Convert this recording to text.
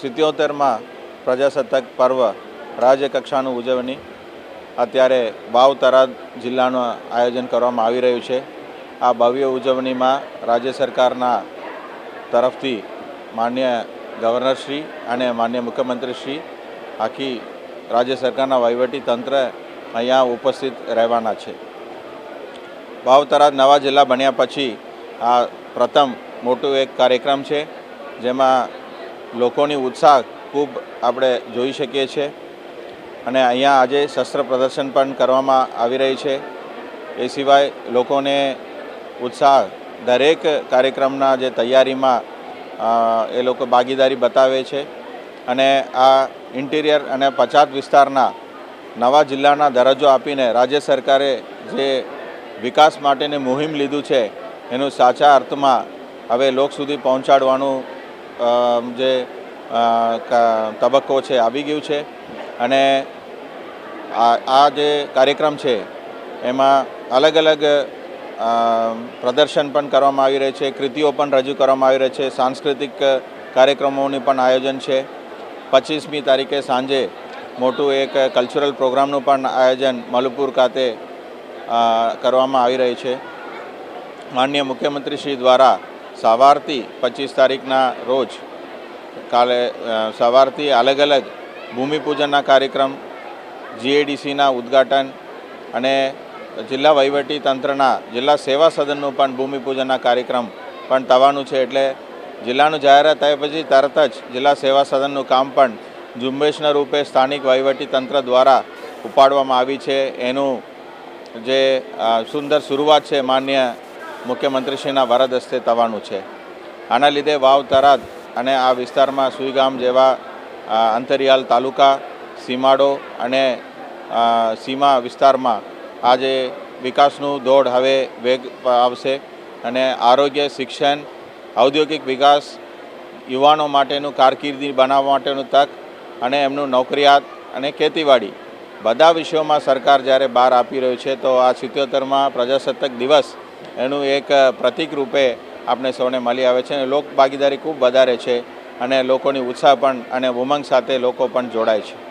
સિત્યોતેરમાં પ્રજાસત્તાક પર્વ રાજ્યકક્ષાનું ઉજવણી. અત્યારે વાવ જિલ્લાનું આયોજન કરવામાં આવી રહ્યું છે. આ ભવ્ય ઉજવણીમાં રાજ્ય સરકારના તરફથી માન્ય ગવર્નરશ્રી અને માન્ય મુખ્યમંત્રીશ્રી, આખી રાજ્ય સરકારના વહીવટી તંત્ર અહીંયા ઉપસ્થિત રહેવાના છે. વાવ થરાદ નવા જિલ્લા બન્યા પછી આ પ્રથમ મોટું એક કાર્યક્રમ છે, જેમાં લોકોની ઉત્સાહ ખૂબ આપણે જોઈ શકીએ છીએ. અને અહીંયા આજે શસ્ત્ર પ્રદર્શન પણ કરવામાં આવી રહી છે. એ સિવાય લોકોને ઉત્સાહ દરેક કાર્યક્રમના જે તૈયારીમાં એ લોકો ભાગીદારી બતાવે છે. અને આ ઇન્ટિરિયર અને પછાત વિસ્તારના નવા જિલ્લાના દરજ્જો આપીને રાજ્ય સરકારે જે વિકાસ માટેની મુહિમ લીધું છે, એનું સાચા અર્થમાં હવે લોક સુધી પહોંચાડવાનું જે તબક્કો છે, આવી ગયું છે. અને આ જે કાર્યક્રમ છે, એમાં અલગ અલગ પ્રદર્શન પણ કરવામાં આવી રહે છે, કૃતિઓ પણ રજૂ કરવામાં આવી રહી છે, સાંસ્કૃતિક કાર્યક્રમોની પણ આયોજન છે. પચીસમી તારીખે સાંજે મોટું એક કલ્ચરલ પ્રોગ્રામનું પણ આયોજન મલુપુર ખાતે કરવામાં આવી રહી છે. માનનીય મુખ્યમંત્રી શ્રી દ્વારા સવારથી પચીસ તારીખના રોજ કાલે સવારથી અલગ અલગ ભૂમિપૂજનના કાર્યક્રમ જીએડીસીના ઉદ્ઘાટન અને જિલ્લા વહીવટી તંત્રના, જિલ્લા સેવા સદનનું પણ ભૂમિપૂજનના કાર્યક્રમ પણ થવાનું છે. એટલે જિલ્લાનું જાહેરાત થયા પછી તરત જ જિલ્લા સેવા સદનનું કામ પણ ઝુંબેશના રૂપે સ્થાનિક વહીવટી તંત્ર દ્વારા ઉપાડવામાં આવી છે. એનું જે સુંદર શરૂઆત છે માન્ય મુખ્યમંત્રીશ્રીના વરદ હસ્તે થવાનું છે. આના લીધે વાવ તરાદ અને આ વિસ્તારમાં સુઈગામ જેવા અંતરિયાલ તાલુકા, સીમાડો અને સીમા વિસ્તારમાં આજે વિકાસનું દોડ હવે વેગ આવશે અને આરોગ્ય, શિક્ષણ, ઔદ્યોગિક વિકાસ, યુવાનો માટેનું કારકિર્દી બનાવવા માટેનું તક અને એમનું નોકરિયાત અને ખેતીવાડી બધા વિષયોમાં સરકાર જ્યારે બહાર આપી રહ્યું છે તો આ સિત્યોતેરમાં પ્રજાસત્તાક દિવસ એનું એક પ્રતિક રૂપે આપણે સૌને મળી આવે છે અને લોક ભાગીદારી ખૂબ વધારે છે અને લોકોની ઉત્સાહ પણ અને ઉમંગ સાથે લોકો પણ જોડાય છે.